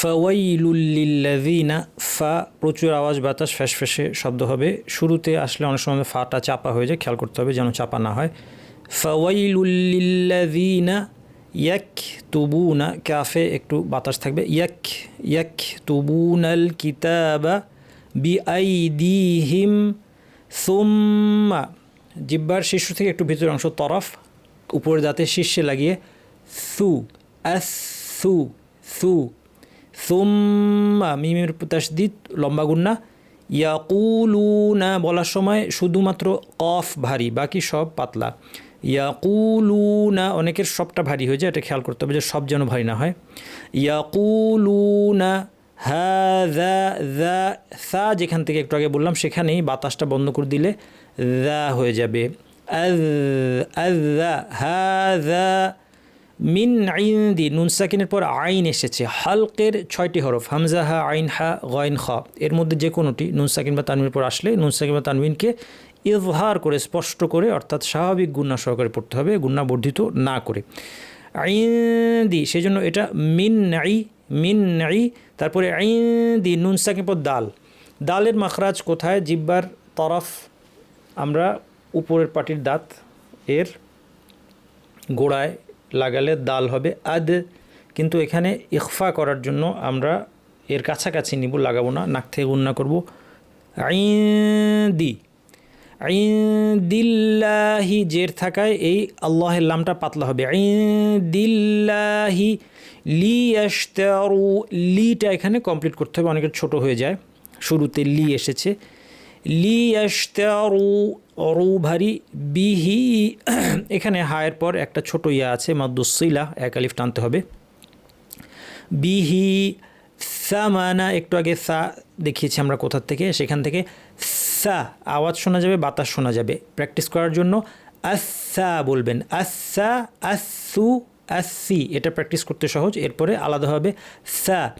ফাওয়াইলুল্লিল্লাযিনা ফা প্রচুর আওয়াজ, বাতাস ফ্যাস ফ্যাসফ্যাসে শব্দ হবে। শুরুতে আসলে অনেক সময় ফাটা চাপা হয়ে যায়, খেয়াল করতে হবে যেন চাপা না হয়। ফাওয়াইলুল্লিল্লাযিনা ইয়াক তুবুনা ক্যাফে একটু বাতাস থাকবে। ইয়াক ইয়াক তুবুনাল কিতাবা বি আই দিহিম সুম্মা। জিব্বার শীর্ষ থেকে একটু ভিতরের অংশ, তরফ, উপরে দাঁতে শীর্ষে লাগিয়ে সু, আস, সু সু সুম্মা মিমের তাসদিদ লম্বা গুন্না, ইয়াকুলুনা বলার সময় শুধুমাত্র কফ ভারী, বাকি সব পাতলা। ইয়াকুলুনা, অনেকের সবটা ভারী হয়ে যায়, এটা খেয়াল করতে হবে যে সব যেন ভারী না হয়। ইয়াকুলুনা হ্যাঁ সা, যেখান থেকে একটু আগে বললাম, সেখানেই বাতাসটা বন্ধ করে দিলে দা হয়ে যাবে। হ্যাঁ মিন আইন দি নুন সাকিনের পর আইন এসেছে। হালকের ছয়টি হরফ হামজা হা আইন হা গয়ন খ এর মধ্যে যে কোনোটি, নুন সাকিন বা তানবির পর আসলে নুন সাকিন বা তানবিনকে ইজহার করে, স্পষ্ট করে, অর্থাৎ স্বাভাবিক গুণা সহকারে পড়তে হবে, গুণা বর্ধিত না করে। আইন দি সেই জন্য এটা মিন আই মিন আই তারপরে আইন দি নুন সাকিন পর দাল। দালের মাখরাজ কোথায়? জিব্বার তরফ, আমরা উপরের পাটির দাঁত এর গোড়ায় লাগালে দাল হবে। আদ, কিন্তু এখানে ইখফা করার জন্য আমরা এর কাছাকাছি নিব, লাগাবো না, নাক থেকে গুন্না করব। দি দিল্লাহি জের থাকায় এই আল্লাহের লামটা পাতলা হবে। দিল্লাহি লি আশতারু লিটা এখানে কমপ্লিট করতে হবে, অনেকের ছোট হয়ে যায়। শুরুতে লি এসেছে। লি আশতারু অরু ভারী বিহি। এখানে হায়ের পর একটা ছোট ইয়া আছে মাদ্দুসিলা এক আলিফ টানতে হবে। বিহি সামানা, একটু আগে সা দেখিয়েছি আমরা কোথার থেকে, সেখান থেকে সা, আওয়াজ শোনা যাবে, বাতাস শোনা যাবে। প্র্যাকটিস করার জন্য আসা বলবেন। আসা আসু আসি এটা প্র্যাকটিস করতে সহজ। এরপরে আলাদা হবে সা।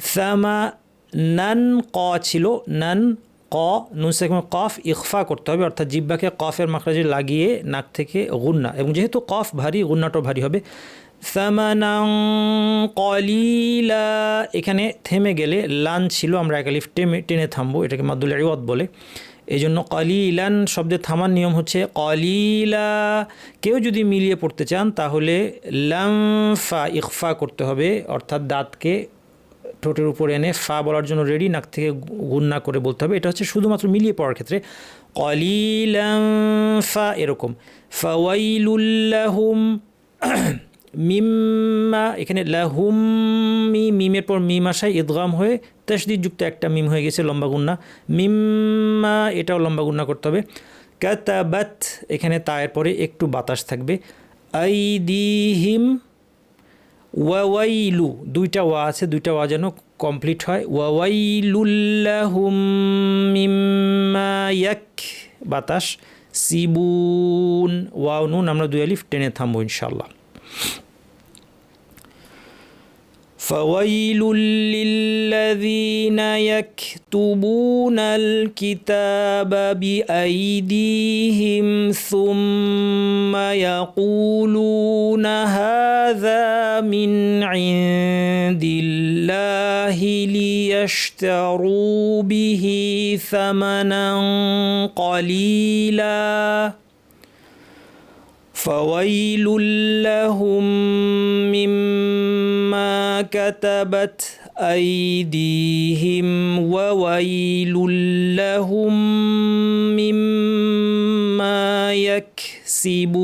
সামা নান ক ছিল, নান ক, নুন সেখানে কফ ইকফা করতে হবে, অর্থাৎ জিব্বাকে কফের মাখরাজে লাগিয়ে নাক থেকে গুন্না। এবং যেহেতু কফ ভারী, গুন্নাটাও ভারী হবে। সামানাং কলিলা, এখানে থেমে গেলে লান ছিল, আমরা একালিফ টেমে, টেনে থামবো, এটাকে মাদুল ইওয়াত বলে। এই জন্য কলিলান শব্দে থামার নিয়ম হচ্ছে কলিলা। কেউ যদি মিলিয়ে পড়তে চান, তাহলে লামফা ইকফা করতে হবে, অর্থাৎ দাঁতকে ঠোঁটের উপরে এনে ফা বলার জন্য রেডি নাক থেকে গুন্না করে বলতে হবে। এটা হচ্ছে শুধুমাত্র মিলিয়ে পড়ার ক্ষেত্রে। কলিলাম ফা এরকম। ফাওয়াইলুল্লাহুম মিম্মা, এখানে লাহুম মি, মিমের পর মিম আসায় ইদগাম হয়ে তসদিদযুক্ত একটা মিম হয়ে গেছে, লম্বা গুন্না। মিম্মা, এটাও লম্বা গুন্না করতে হবে। কাতাবাত, এখানে তায়ের পরে একটু বাতাস থাকবে। আই আইদিহিম ওয়াওয়াইলু দুইটা ওয়া আছে দুইটা ওয়া যেন কমপ্লিট হয় ওয়াওয়াইলুল্লাহুম মিম্মা ইয়াক বাতাস সিবুন ওয়াও নুন আমরা দুই আলিফ টেনে থামবো ইনশাল্লাহ فويل للذين يكتبون الكتاب بايديهم ثم يقولون هذا من عند الله ليشتروا به ثمنا قليلا. فويل لهم مما كتبت أيديهم وويل لهم مما يكسبون.